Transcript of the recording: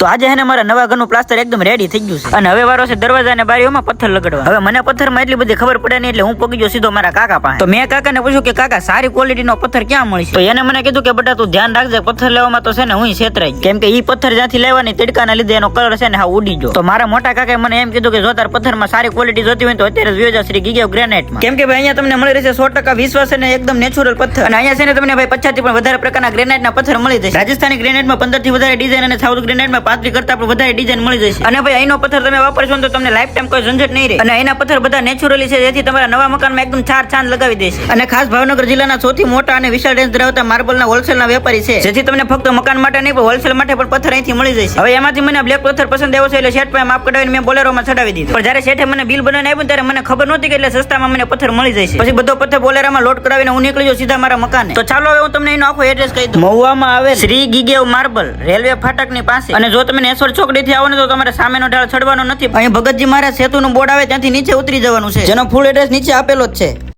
તો આજે હે ને મારા નવા ઘરનું પ્લાસ્ટર એકદમ રેડી થઈ ગયું છે. અને હવે વારો છે દરવાજા અને બારીઓમાં પથ્થર લગાડવા. હવે મને પથ્થરમાં એટલી બધી ખબર પડે નહીં એટલે હું પગી ગયો સીધો મારા કાકા પાસે. તો મેં કાકાને પૂછ્યું કે કાકા સારી ક્વોલિટીનો પથ્થર ક્યાં મળશે? તો એને મને કીધું કે બેટા તું ધ્યાન રાખજે પથ્થર લેવામાં તો છે ને હું છેતરાઈ કેમ કે ઈ પથ્થર જ્યાંથી લેવાની તડકાના લીધે એનો કલર છે ને હા ઉડી ગયો. તો મારા મોટા કાકાએ મને એમ કીધું કે જો તાર પથ્થરમાં સારી ક્વોલિટી જોતી હોય તો અત્યારે જ વ્યો શ્રી ગીગેવ ગ્રેનાઇટમાં કેમ કે ભાઈ અહીંયા તમને મળી રહેશે સો ટકા વિશ્વાસ અને એકદમ નેચરલ પથ્થર. અને અહીંયા છે ને તમને ભાઈ પચાસથી પણ વધારે પ્રકારના ગ્રેનાઇટના પથ્થર મળી જશે. રાજસ્થાની ગ્રેનાઇટમાં પંદરથી વધારે ડિઝાઇન અને સાઉથ ગ્રેનાઇટમાં પાંત્રીસ કરતા પણ વધારે ડિઝાઇન મળી જશે અને ભાઈ અહીંનો પથ્થર તમે વાપરશો તો તમને લાઈફ ટાઈમ કોઈ ઝંઝટ નહીં રહે. અને અહીંના પથ્થર બધા નેચરલી છે જેથી તમારા નવા મકાનમાં એકદમ ચાર ચાંદ લગાવી દેશે અને ખાસ ભાવનગર જિલ્લાના સૌથી મોટા અને વિશાળ રેન્જ ધરાવતા માર્બલના હોલસેલના વેપારી છે. જેથી તમને ફક્ત મકાન માટે નહીં પણ હોલસેલ માટે પણ પથ્થર અહીંથી મળી જશે હવે એમાંથી મને બ્લેક પથ્થર પસંદ આવ્યો છે એટલે શેઠ પાસે માપ કઢાવીને મેં બોલેરોમાં ચડાવી દીધું. પણ જ્યારે શેઠે મને બિલ બનાવીને આપ્યું ત્યારે મને ખબર નહોતી કે એટલે સસ્તામાં મને પથ્થર મળી જશે પછી બધો પથ્થર બોલેરામાં લોડ કરાવીને હું નીકળી જાઉં સીધા મારા મકાને. તો ચાલો હવે હું તમને એનો આખો એડ્રેસ કહી દઉં. મહુવામાં આવે શ્રી ગીગેવ માર્બલ રેલવે ફાટકની પાસે. અને જો તમે નેસોર ચોકડીથી આવો ને તો તમારે સામેનો ઢાળ ચડવાનો નથી. અહીં ભગતજી મહારાજ સેતુનું બોર્ડ આવે ત્યાંથી નીચે ઉતરી જવાનું છે. જેનો ફૂલ એડ્રેસ નીચે આપેલો જ છે.